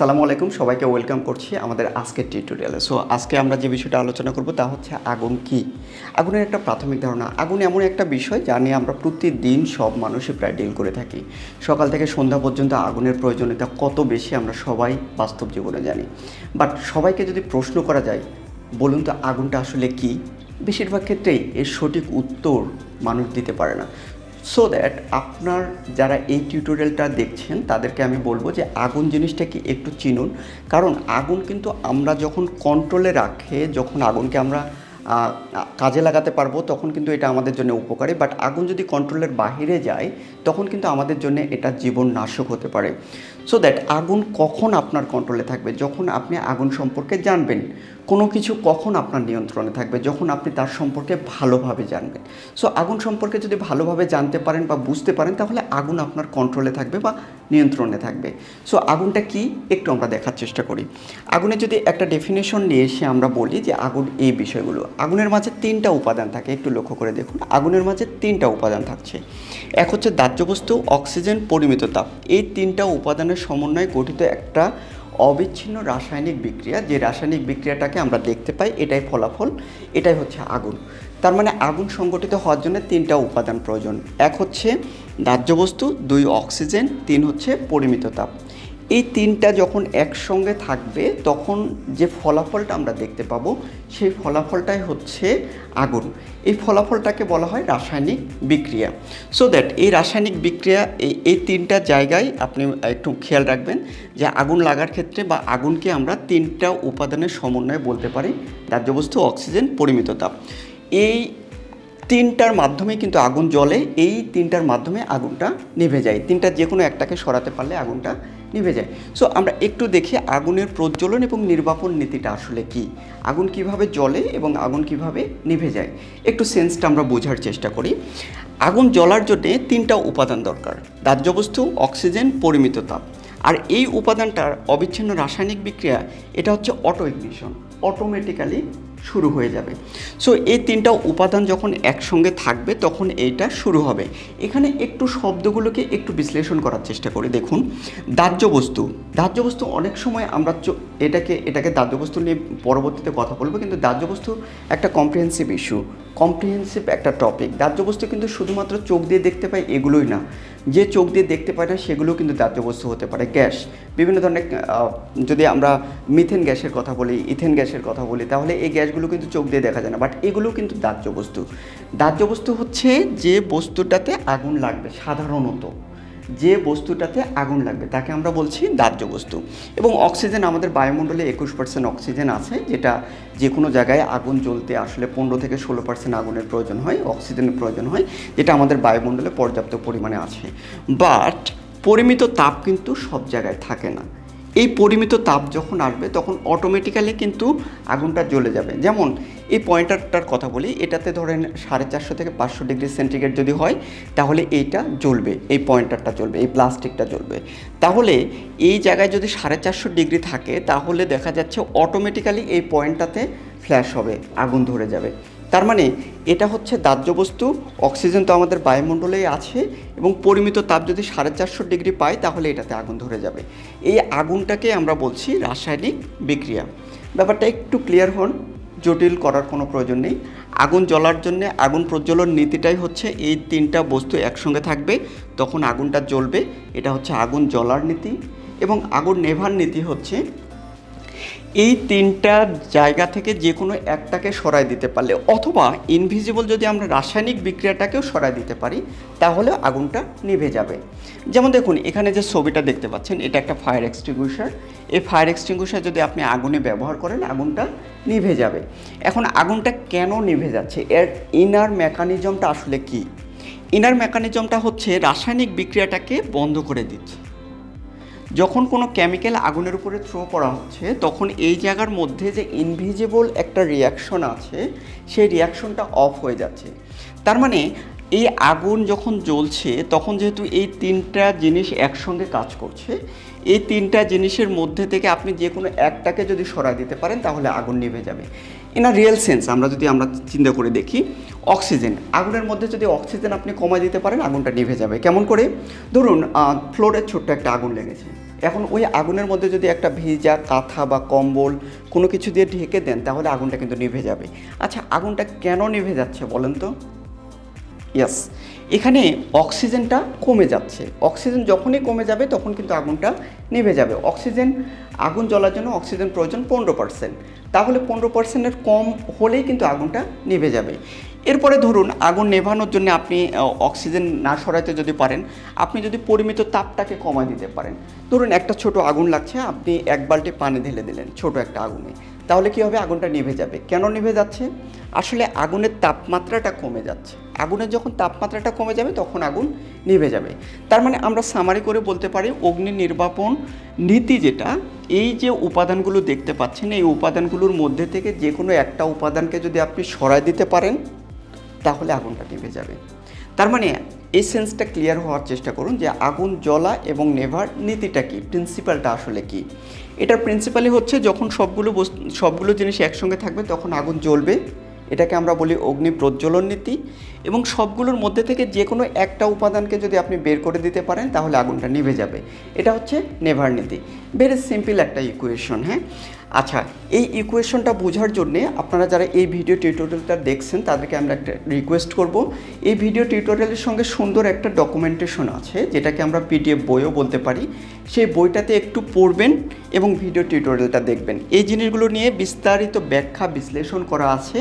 সালামু আলাইকুম, সবাইকে ওয়েলকাম করছি আমাদের আজকের টিউটোরিয়ালে সো আজকে আমরা যে বিষয়টা আলোচনা করব তা হচ্ছে আগুন কি? আগুনের একটা প্রাথমিক ধারণা। আগুন এমন একটা বিষয় যা নিয়ে আমরা প্রতিদিন সব মানুষই প্রায় ডিল করে থাকি। সকাল থেকে সন্ধ্যা পর্যন্ত আগুনের প্রয়োজনীয়তা কত বেশি আমরা সবাই বাস্তব জীবনে জানি। বাট সবাইকে যদি প্রশ্ন করা যায়, বলুন তো আগুনটা আসলে কি? বেশিরভাগ ক্ষেত্রেই এর সঠিক উত্তর মানুষ দিতে পারে না। সো দ্যাট আপনার যারা এই টিউটোরিয়ালটা দেখছেন, তাদেরকে আমি বলব যে আগুন জিনিসটাকে একটু চিনুন। কারণ আগুন কিন্তু আমরা যখন কন্ট্রোলে রাখে, যখন আগুনকে আমরা কাজে লাগাতে পারব, তখন কিন্তু এটা আমাদের জন্য উপকারী। বাট আগুন যদি কন্ট্রোলের বাহিরে যায়, তখন কিন্তু আমাদের জন্য এটা জীবন নাশক হতে পারে। সো দ্যাট আগুন কখন আপনার কন্ট্রোলে থাকবে? যখন আপনি আগুন সম্পর্কে জানবেন, কোনো কিছু কখন আপনার নিয়ন্ত্রণে থাকবে? যখন আপনি তার সম্পর্কে ভালোভাবে জানবেন। সো আগুন সম্পর্কে যদি ভালোভাবে জানতে পারেন বা বুঝতে পারেন, তাহলে আগুন আপনার কন্ট্রোলে থাকবে বা নিয়ন্ত্রণে থাকবে। সো আগুনটা কি? একটু আমরা দেখার চেষ্টা করি। আগুনের যদি একটা ডেফিনেশন নিয়ে এসে আমরা বলি যে আগুন এই বিষয়গুলো, আগুনের মাঝে তিনটা উপাদান থাকে, একটু লক্ষ্য করে দেখুন। আগুনের মাঝে তিনটা উপাদান থাকছে। এক হচ্ছে দাহ্য বস্তু, অক্সিজেন, পরিমিত তাপ। এই তিনটা উপাদানের সমন্বয়ে গঠিত একটা অবিচ্ছিন্ন রাসায়নিক বিক্রিয়া, যে রাসায়নিক বিক্রিয়াটাকে আমরা দেখতে পাই, এটাই ফলাফল, এটাই হচ্ছে আগুন। তার মানে আগুন সংগঠিত হওয়ার জন্য তিনটা উপাদান প্রয়োজন। এক হচ্ছে দাহ্য বস্তু, দুই অক্সিজেন, তিন হচ্ছে পরিমিত তাপ। এই তিনটা যখন একসঙ্গে থাকবে, তখন যে ফলাফলটা আমরা দেখতে পাবো, সেই ফলাফলটাই হচ্ছে আগুন। এই ফলাফলটাকে বলা হয় রাসায়নিক বিক্রিয়া। সো দ্যাট এই রাসায়নিক বিক্রিয়া এই তিনটা জায়গায় আপনি একটু খেয়াল রাখবেন যে আগুন লাগার ক্ষেত্রে বা আগুনকে আমরা তিনটা উপাদানের সমন্বয়ে বলতে পারি। দাহ্য বস্তু, অক্সিজেন, পরিমিত তাপ। এই তিনটার মাধ্যমে কিন্তু আগুন জ্বলে, এই তিনটার মাধ্যমে আগুনটা নিভে যায়। তিনটা যে কোনো একটাকে সরাতে পারলে আগুনটা নিভে যায়। সো আমরা একটু দেখি আগুনের প্রজ্বলন এবং নির্বাপন নীতিটা আসলে কি? আগুন কীভাবে জ্বলে এবং আগুন কীভাবে নিভে যায়? একটু সেন্সটা আমরা বোঝার চেষ্টা করি। আগুন জ্বলার জন্যে তিনটা উপাদান দরকার দাহ্য বস্তু অক্সিজেন, পরিমিত তাপ। আর এই উপাদানটার অবিচ্ছিন্ন রাসায়নিক বিক্রিয়া, এটা হচ্ছে অটো ইগনিশন অটোমেটিক্যালি শুরু হয়ে যাবে। সো এই তিনটা উপাদান যখন একসঙ্গে থাকবে, তখন এইটা শুরু হবে। এখানে একটু শব্দগুলোকে একটু বিশ্লেষণ করার চেষ্টা করি। দেখুন, দাহ্য বস্তু। দাহ্য বস্তু অনেক সময় আমরা এটাকে এটাকে দাহ্য বস্তু নিয়ে পরবর্তীতে কথা বলব, কিন্তু দাহ্য বস্তু একটা কম্প্রিহেন্সিভ ইস্যু কম্প্রিহেন্সিভ একটা টপিক দাহ্য বস্তু কিন্তু শুধুমাত্র চোখ দিয়ে দেখতে পাই, এগুলোই না। যে চোখ দিয়ে দেখতে পায় না, সেগুলো কিন্তু দাঁতীয় বস্তু হতে পারে। গ্যাস, বিভিন্ন ধরনের যদি আমরা মিথেন গ্যাসের কথা বলি, ইথেন গ্যাসের কথা বলি, তাহলে এই গ্যাসগুলো কিন্তু চোখ দিয়ে দেখা যায় না। বাট এগুলো কিন্তু দাহ্য বস্তু দাহ্য বস্তু হচ্ছে যে বস্তুটাতে আগুন লাগবে, সাধারণত। যে বস্তুটাতে আগুন লাগবে, তাকে আমরা বলছি দাহ্য বস্তু। এবং অক্সিজেন আমাদের বায়ুমণ্ডলে একুশ পার্সেন্ট অক্সিজেন আছে, যেটা যে কোনো জায়গায় আগুন জ্বলতে আসলে পনেরো থেকে ষোলো পার্সেন্ট আগুনের প্রয়োজন হয়, অক্সিজেনের প্রয়োজন হয়, যেটা আমাদের বায়ুমণ্ডলে পর্যাপ্ত পরিমাণে আছে। বাট, পরিমিত তাপ কিন্তু সব জায়গায় থাকে না। এই পরিমিত তাপ যখন আসবে, তখন অটোমেটিক্যালি কিন্তু আগুনটা জ্বলে যাবে। যেমন, এই পয়েন্টারটার কথা বলি, এটাতে ধরেন সাড়ে চারশো থেকে পাঁচশো ডিগ্রি সেন্টিগ্রেড যদি হয়, তাহলে এইটা জ্বলবে, এই পয়েন্টারটা জ্বলবে, এই প্লাস্টিকটা জ্বলবে। তাহলে এই জায়গায় যদি সাড়ে চারশো ডিগ্রি থাকে, তাহলে দেখা যাচ্ছে অটোমেটিক্যালি এই পয়েন্টটাতে ফ্ল্যাশ হবে, আগুন ধরে যাবে। তার মানে এটা হচ্ছে দাহ্য বস্তু, অক্সিজেন তো আমাদের বায়ুমণ্ডলেই আছে এবং পরিমিত তাপ যদি সাড়ে চারশো ডিগ্রি পাই তাহলে এটাতে আগুন ধরে যাবে। এই আগুনটাকে আমরা বলছি রাসায়নিক বিক্রিয়া। ব্যাপারটা একটু ক্লিয়ার হন, জটিল করার কোনো প্রয়োজন নেই। আগুন জ্বলার জন্য আগুন প্রজ্বলন নীতিটাই হচ্ছে এই তিনটা বস্তু একসঙ্গে থাকবে, তখন আগুনটা জ্বলবে, এটা হচ্ছে আগুন জ্বলার নীতি এবং আগুন নেভার নীতি হচ্ছে এই তিনটা জায়গা থেকে যে কোনো একটাকে সরাই দিতে পারলে, অথবা ইনভিজিবল যদি আমরা রাসায়নিক বিক্রিয়াটাকেও সরাই দিতে পারি, তাহলে আগুনটা নিভে যাবে। যেমন দেখুন, এখানে যে ছবিটা দেখতে পাচ্ছেন, এটা একটা ফায়ার এক্সটিংগুইশার এই ফায়ার এক্সটিংগুইশার যদি আপনি আগুনে ব্যবহার করেন, আগুনটা নিভে যাবে। এখন আগুনটা কেন নিভে যাচ্ছে? এর ইনার মেকানিজমটা আসলে কি? ইনার মেকানিজমটা হচ্ছে রাসায়নিক বিক্রিয়াটাকে বন্ধ করে দিচ্ছে। যখন কোনো কেমিক্যাল আগুনের উপরে থ্রো করা হচ্ছে, তখন এই জায়গার মধ্যে যে ইনভিজিবল একটা রিয়াকশন আছে, সেই রিয়াকশনটা অফ হয়ে যাচ্ছে। তার মানে এই আগুন যখন জ্বলছে, তখন যেহেতু এই তিনটা জিনিস একসঙ্গে কাজ করছে, এই তিনটা জিনিসের মধ্যে থেকে আপনি যে কোনো একটাকে যদি সরাই দিতে পারেন, তাহলে আগুন নিভে যাবে। ইন আ রিয়েল সেন্স আমরা যদি আমরা চিন্তা করে দেখি অক্সিজেন আগুনের মধ্যে যদি অক্সিজেন আপনি কমায় দিতে পারেন, আগুনটা নিভে যাবে। কেমন করে? ধরুন ফ্লোরের ছোট্ট একটা আগুন লেগেছে। এখন ওই আগুনের মধ্যে যদি একটা ভিজা, কাঁথা বা কম্বল কোনো কিছু দিয়ে ঢেকে দেন, তাহলে আগুনটা কিন্তু নিভে যাবে। আচ্ছা আগুনটা কেন নিভে যাচ্ছে বলেন তো? ইয়াস এখানে অক্সিজেনটা কমে যাচ্ছে। অক্সিজেন যখনই কমে যাবে, তখন কিন্তু আগুনটা নিভে যাবে। অক্সিজেন, আগুন জ্বলার জন্য অক্সিজেন প্রয়োজন পনেরো পার্সেন্ট তাহলে পনেরো পার্সেন্টের কম হলেই কিন্তু আগুনটা নিভে যাবে। এরপরে ধরুন আগুন নেভানোর জন্য আপনি অক্সিজেন না সরাইতে যদি পারেন, আপনি যদি পরিমিত তাপটাকে কমায় দিতে পারেন। ধরুন একটা ছোট আগুন লাগছে, আপনি এক বালতি পানি ঢেলে দিলেন ছোট একটা আগুনে। তাহলে কি হবে? আগুনটা নিভে যাবে। কেন নিভে যাচ্ছে? আসলে আগুনের তাপমাত্রাটা কমে যাচ্ছে। আগুনের যখন তাপমাত্রাটা কমে যাবে, তখন আগুন নিভে যাবে। তার মানে আমরা সামারি করে বলতে পারি, অগ্নি নির্বাপন নীতি যেটা, এই যে উপাদানগুলো দেখতে পাচ্ছেন, এই উপাদানগুলোর মধ্যে থেকে যে কোনো একটা উপাদানকে যদি আপনি সরাই দিতে পারেন তাহলে আগুনটা নিভে যাবে। তার মানে এই সেন্সটা ক্লিয়ার হওয়ার চেষ্টা করুন যে আগুন জ্বলা এবং নেভার নীতিটা কী, প্রিন্সিপালটা আসলে কি। এটার প্রিন্সিপালই হচ্ছে যখন সবগুলো সবগুলো জিনিস একসঙ্গে থাকবে তখন আগুন জ্বলবে। এটাকে আমরা বলি অগ্নি প্রজ্বলন নীতি এবং সবগুলোর মধ্যে থেকে যে কোনো একটা উপাদানকে যদি আপনি বের করে দিতে পারেন তাহলে আগুনটা নিভে যাবে। এটা হচ্ছে নেভার নীতি। ভেরি সিম্পল একটা ইকুয়েশন হ্যাঁ? আচ্ছা এই ইকুয়েশনটা বোঝার জন্যে আপনারা যারা এই ভিডিও টিউটোরিয়ালটা দেখছেন, তাদেরকে আমরা একটা রিকোয়েস্ট করব। এই ভিডিও টিউটোরিয়ালের সঙ্গে সুন্দর একটা ডকুমেন্টেশন আছে, যেটাকে আমরা পিডিএফ বইও বলতে পারি। সেই বইটাতে একটু পড়বেন এবং ভিডিও টিউটোরিয়ালটা দেখবেন। এই জিনিসগুলো নিয়ে বিস্তারিত ব্যাখ্যা বিশ্লেষণ করা আছে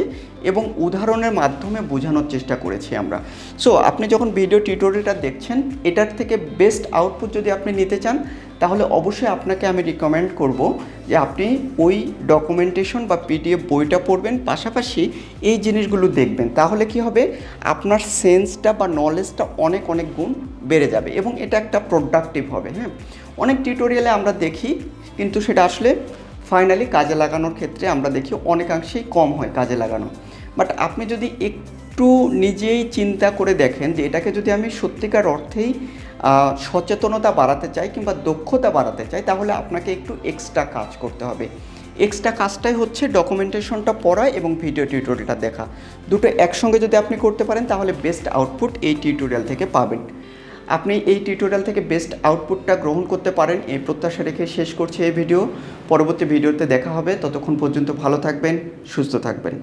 এবং উদাহরণের মাধ্যমে বোঝানোর চেষ্টা করেছি আমরা। সো আপনি যখন ভিডিও টিউটোরিয়ালটা দেখছেন, এটার থেকে বেস্ট আউটপুট যদি আপনি নিতে চান তাহলে অবশ্যই আপনাকে আমি রিকমেন্ড করব যে আপনি ওই ডকুমেন্টেশন বা পিডিএফ বইটা পড়বেন, পাশাপাশি এই জিনিসগুলো দেখবেন। তাহলে কি হবে? আপনার সেন্সটা বা নলেজটা অনেক অনেক গুণ বেড়ে যাবে এবং এটা একটা প্রোডাক্টিভ হবে হ্যাঁ? অনেক টিউটোরিয়ালে আমরা দেখি, কিন্তু সেটা আসলে ফাইনালি কাজে লাগানোর ক্ষেত্রে আমরা দেখি অনেকাংশেই কম হয় কাজে লাগানো। বাট আপনি যদি একটু নিজেই চিন্তা করে দেখেন যে এটাকে যদি আমি সত্যিকার অর্থেই সচেতনতা বাড়াতে চাই কিংবা দক্ষতা বাড়াতে চাই, তাহলে আপনাকে একটু এক্সট্রা কাজ করতে হবে। এক্সট্রা কাজটাই হচ্ছে ডকুমেন্টেশনটা পড়া এবং ভিডিও টিউটোরিয়ালটা দেখা। দুটো একসঙ্গে যদি আপনি করতে পারেন, তাহলে বেস্ট আউটপুট এই টিউটোরিয়াল থেকে পাবেন। আপনি এই টিউটোরিয়াল থেকে বেস্ট আউটপুটটা গ্রহণ করতে পারেন। এই প্রত্যাশা রেখে শেষ করছি এই ভিডিও পরবর্তী ভিডিওতে দেখা হবে। ততক্ষণ পর্যন্ত ভালো থাকবেন, সুস্থ থাকবেন।